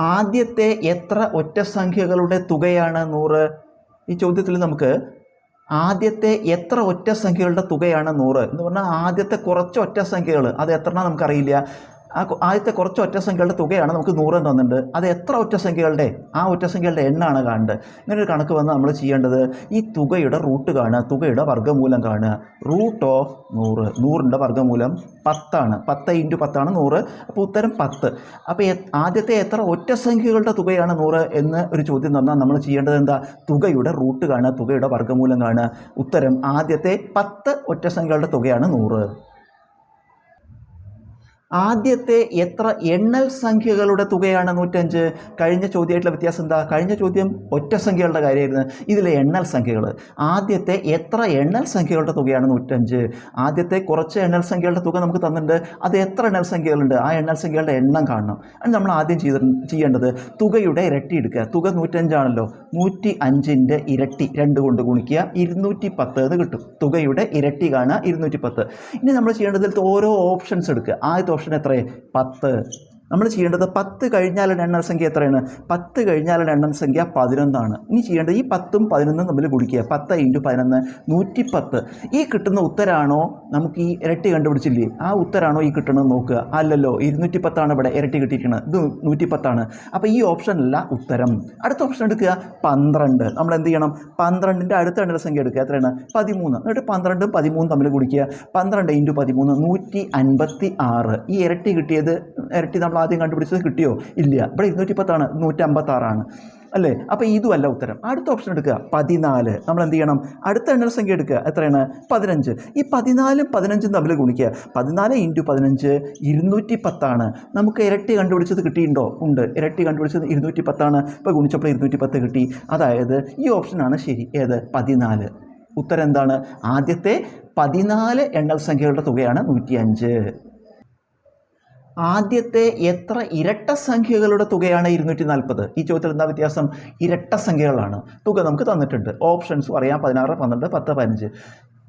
ആദ്യത്തെ എത്ര ഒറ്റ സംഖ്യകളുടെ തുകയാണ് നൂറ്? ഈ ചോദ്യത്തിൽ നമുക്ക് ആദ്യത്തെ എത്ര ഒറ്റ സംഖ്യകളുടെ തുകയാണ് നൂറ്? എന്ന് പറഞ്ഞാൽ ആദ്യത്തെ കുറച്ച് ഒറ്റ സംഖ്യകൾ അത് എത്ര നമുക്കറിയില്ല. ആ ആദ്യത്തെ കുറച്ച് ഒറ്റസംഖ്യകളുടെ തുകയാണ് നമുക്ക് നൂറ് എന്ന് തന്നിട്ടുണ്ട്. അത് എത്ര ഒറ്റസംഖ്യകളുടെ? ആ ഒറ്റസംഖ്യകളുടെ എണ്ണാണ് കാണേണ്ടത്. ഇങ്ങനെ ഒരു കണക്ക് വന്ന് നമ്മൾ ചെയ്യേണ്ടത് ഈ തുകയുടെ റൂട്ട് കാണുക തുകയുടെ വർഗമൂലം കാണുക. റൂട്ട് ഓഫ് നൂറ്. നൂറിന്റെ വർഗമൂലം പത്താണ്. പത്ത് ഇന്റു പത്താണ് നൂറ്. അപ്പോൾ ഉത്തരം പത്ത്. അപ്പോൾ ആദ്യത്തെ എത്ര ഒറ്റസംഖ്യകളുടെ തുകയാണ് നൂറ് എന്ന് ഒരു ചോദ്യം തന്നാൽ നമ്മൾ ചെയ്യേണ്ടത് എന്താ? തുകയുടെ റൂട്ട് കാണുക തുകയുടെ വർഗമൂലം കാണുക. ഉത്തരം ആദ്യത്തെ പത്ത് ഒറ്റസംഖ്യകളുടെ തുകയാണ് നൂറ്. ആദ്യത്തെ എത്ര എണ്ണൽ സംഖ്യകളുടെ തുകയാണ് നൂറ്റഞ്ച്? കഴിഞ്ഞ ചോദ്യമായിട്ടുള്ള വ്യത്യാസം എന്താ? കഴിഞ്ഞ ചോദ്യം ഒറ്റ സംഖ്യകളുടെ കാര്യമായിരുന്നു. ഇതിലെ എണ്ണൽ സംഖ്യകൾ ആദ്യത്തെ എത്ര എണ്ണൽ സംഖ്യകളുടെ തുകയാണ് നൂറ്റഞ്ച്? ആദ്യത്തെ കുറച്ച് എണ്ണൽ സംഖ്യകളുടെ തുക നമുക്ക് തന്നിട്ടുണ്ട്. അത് എത്ര എണ്ണൽ സംഖ്യകളുണ്ട്? ആ എണ്ണൽ സംഖ്യകളുടെ എണ്ണം കാണണം. അത് നമ്മൾ ആദ്യം ചെയ്ത ചെയ്യേണ്ടത് തുകയുടെ ഇരട്ടി എടുക്കുക. തുക നൂറ്റഞ്ചാണല്ലോ. നൂറ്റി അഞ്ചിന്റെ ഇരട്ടി രണ്ട് കൊണ്ട് ഗുണിക്കുക. ഇരുന്നൂറ്റി പത്ത് എന്ന് കിട്ടും. തുകയുടെ ഇരട്ടി കാണുക. ഇരുന്നൂറ്റി പത്ത് ഇനി നമ്മൾ ചെയ്യേണ്ടത് ഓരോ ഓപ്ഷൻസ് എടുക്കുക. ആദ്യത്തെ ഓപ്ഷൻ എത്രയാണ് പത്ത്. നമ്മൾ ചെയ്യേണ്ടത് പത്ത് കഴിഞ്ഞാലുള്ള എണ്ണ സംഖ്യ എത്രയാണ്? പത്ത് കഴിഞ്ഞാലുള്ള എണ്ണം സംഖ്യ പതിനൊന്നാണ്. ഇനി ചെയ്യേണ്ടത് ഈ പത്തും പതിനൊന്നും തമ്മിൽ ഗുണിക്കുക. പത്ത് ഇന്റു പതിനൊന്ന് നൂറ്റിപ്പത്ത്. ഈ കിട്ടുന്ന ഉത്തരാണോ? നമുക്ക് ഈ ഇരട്ടി കണ്ടുപിടിച്ചില്ലേ? ആ ഉത്തരാണോ ഈ കിട്ടണമെന്ന് നോക്കുക. അല്ലല്ലോ ഇരുന്നൂറ്റി പത്താണ് ഇവിടെ ഇരട്ടി കിട്ടിയിരിക്കുന്നത്. ഇത് നൂറ്റിപ്പത്താണ്. അപ്പോൾ ഈ ഓപ്ഷനല്ല ഉത്തരം. അടുത്ത ഓപ്ഷൻ എടുക്കുക. പന്ത്രണ്ട്. നമ്മൾ എന്ത് ചെയ്യണം? പന്ത്രണ്ടിന്റെ അടുത്ത എണ്ണ സംഖ്യ എടുക്കുക. എത്രയാണ്? പതിമൂന്ന്. എന്നിട്ട് പന്ത്രണ്ടും പതിമൂന്നും തമ്മിൽ കുടിക്കുക പന്ത്രണ്ട് ഇന്റു പതിമൂന്ന് നൂറ്റി അൻപത്തി ആറ് ഈ ഇരട്ടി കിട്ടിയത് ഇരട്ടി നമ്മൾ ആദ്യം കണ്ടുപിടിച്ചത് കിട്ടിയോ? ഇല്ല. ഇവിടെ ഇരുന്നൂറ്റി പത്താണ് നൂറ്റമ്പത്താറാണ്. അല്ലേ? അപ്പോൾ ഇതുമല്ല ഉത്തരം. അടുത്ത ഓപ്ഷൻ എടുക്കുക. പതിനാല്. നമ്മൾ എന്ത് ചെയ്യണം? അടുത്ത എണ്ണൽ സംഖ്യ എടുക്കുക. എത്രയാണ്? പതിനഞ്ച്. ഈ പതിനാലും പതിനഞ്ചും തമ്മിൽ ഗുണിക്കുക. പതിനാല് ഇന്റു പതിനഞ്ച് ഇരുന്നൂറ്റി പത്താണ് നമുക്ക് ഇരട്ടി കണ്ടുപിടിച്ചത് കിട്ടിയിട്ടുണ്ടോ? ഉണ്ട്. ഇരട്ടി കണ്ടുപിടിച്ചത് ഇരുന്നൂറ്റി പത്താണ് ഇപ്പോൾ ഗുണിച്ചപ്പോൾ ഇരുന്നൂറ്റി പത്ത് കിട്ടി. അതായത് ഈ ഓപ്ഷനാണ് ശരി. ഏത്? പതിനാല്. ഉത്തരം എന്താണ്? ആദ്യത്തെ പതിനാല് എണ്ണൽ സംഖ്യകളുടെ തുകയാണ് നൂറ്റിയഞ്ച്. ആദ്യത്തെ എത്ര ഇരട്ട സംഖ്യകളുടെ തുകയാണ് ഇരുന്നൂറ്റി നാൽപ്പത്? ഈ ചോദ്യത്തിൽ എന്താ വ്യത്യാസം? ഇരട്ട സംഖ്യകളാണ്. തുക നമുക്ക് തന്നിട്ടുണ്ട്. ഓപ്ഷൻസ് പറയാം. പതിനാറ് പന്ത്രണ്ട് പത്ത് പതിനഞ്ച്.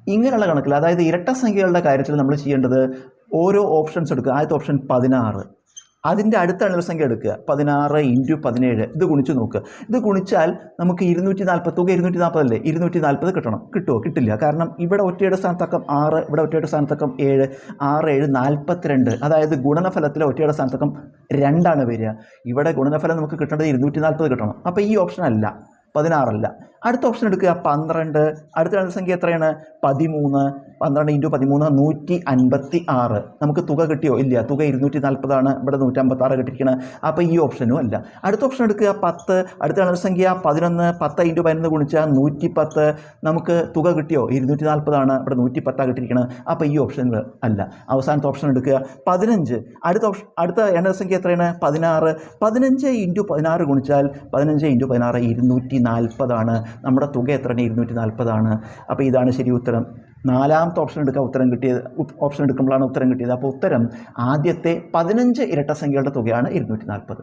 ഇങ്ങനെയുള്ള കണക്കിൽ അതായത് ഇരട്ട സംഖ്യകളുടെ കാര്യത്തിൽ നമ്മൾ ചെയ്യേണ്ടത് ഓരോ ഓപ്ഷൻസ് എടുക്കുക. ആദ്യത്തെ ഓപ്ഷൻ പതിനാറ്. അതിന്റെ അടുത്ത എണ്ണൽ സംഖ്യ എടുക്കുക. പതിനാറ് ഇന്റു പതിനേഴ്. ഇത് ഗുണിച്ച് നോക്കുക. ഇത് ഗുണിച്ചാൽ നമുക്ക് ഇരുന്നൂറ്റി നാൽപ്പത് തുക ഇരുന്നൂറ്റി നാൽപ്പതല്ലേ ഇരുന്നൂറ്റി നാൽപ്പത് കിട്ടണം. കിട്ടുമോ കിട്ടില്ല. കാരണം ഇവിടെ ഒറ്റയുടെ സ്ഥാനത്തക്കം ആറ് ഇവിടെ ഒറ്റയുടെ സ്ഥാനത്തക്കം ഏഴ്. ആറ് ഏഴ് നാൽപ്പത്തിരണ്ട്. അതായത് ഗുണനഫലത്തിലെ ഒറ്റയുടെ സ്ഥാനത്തക്കം രണ്ടാണ് വരിക. ഇവിടെ ഗുണനഫലം നമുക്ക് കിട്ടേണ്ടത് ഇരുന്നൂറ്റി നാൽപ്പത് കിട്ടണം. അപ്പോൾ ഈ ഓപ്ഷൻ അല്ല. പതിനാറല്ല. അടുത്ത ഓപ്ഷൻ എടുക്കുക പന്ത്രണ്ട്. അടുത്ത സംഖ്യ എത്രയാണ്? പതിമൂന്ന്. പന്ത്രണ്ട് ഇന്റു പതിമൂന്ന് നൂറ്റി അൻപത്തി ആറ് നമുക്ക് തുക കിട്ടിയോ? ഇല്ല. തുക ഇരുന്നൂറ്റി നാൽപ്പതാണ് ഇവിടെ നൂറ്റമ്പത്താറ് കിട്ടിയിരിക്കണം. അപ്പോൾ ഈ ഓപ്ഷനും അല്ല. അടുത്ത ഓപ്ഷൻ എടുക്കുക പത്ത്. അടുത്ത സംഖ്യ പതിനൊന്ന്. പത്ത് ഇന്റു പതിനൊന്ന് ഗുണിച്ചാൽ നൂറ്റി പത്ത് നമുക്ക് തുക കിട്ടിയോ? ഇരുന്നൂറ്റി നാൽപ്പതാണ് ഇവിടെ നൂറ്റി പത്താണ് കിട്ടിയിരിക്കണം. അപ്പോൾ ഈ ഓപ്ഷൻ അല്ല. അവസാനത്തെ ഓപ്ഷൻ എടുക്കുക പതിനഞ്ച്. അടുത്ത ഓപ്ഷൻ അടുത്ത എണ്ണൽ സംഖ്യ എത്രയാണ്? പതിനാറ്. പതിനഞ്ച് ഇന്റു പതിനാറ് ഗുണിച്ചാൽ പതിനഞ്ച് ഇന്റു പതിനാറ് ഇരുന്നൂറ്റി നാൽപ്പതാണ് നമ്മുടെ തുക എത്രയാണ്? ഇരുന്നൂറ്റി നാൽപ്പതാണ് അപ്പോൾ ഇതാണ് ശരി ഉത്തരം. നാലാമത്തെ ഓപ്ഷൻ എടുക്കുക ഉത്തരം കിട്ടിയത് ഓപ്ഷൻ എടുക്കുമ്പോഴാണ് ഉത്തരം കിട്ടിയത്. അപ്പോൾ ഉത്തരം ആദ്യത്തെ പതിനഞ്ച് ഇരട്ട സംഖ്യകളുടെ തുകയാണ് ഇരുന്നൂറ്റി നാൽപ്പത്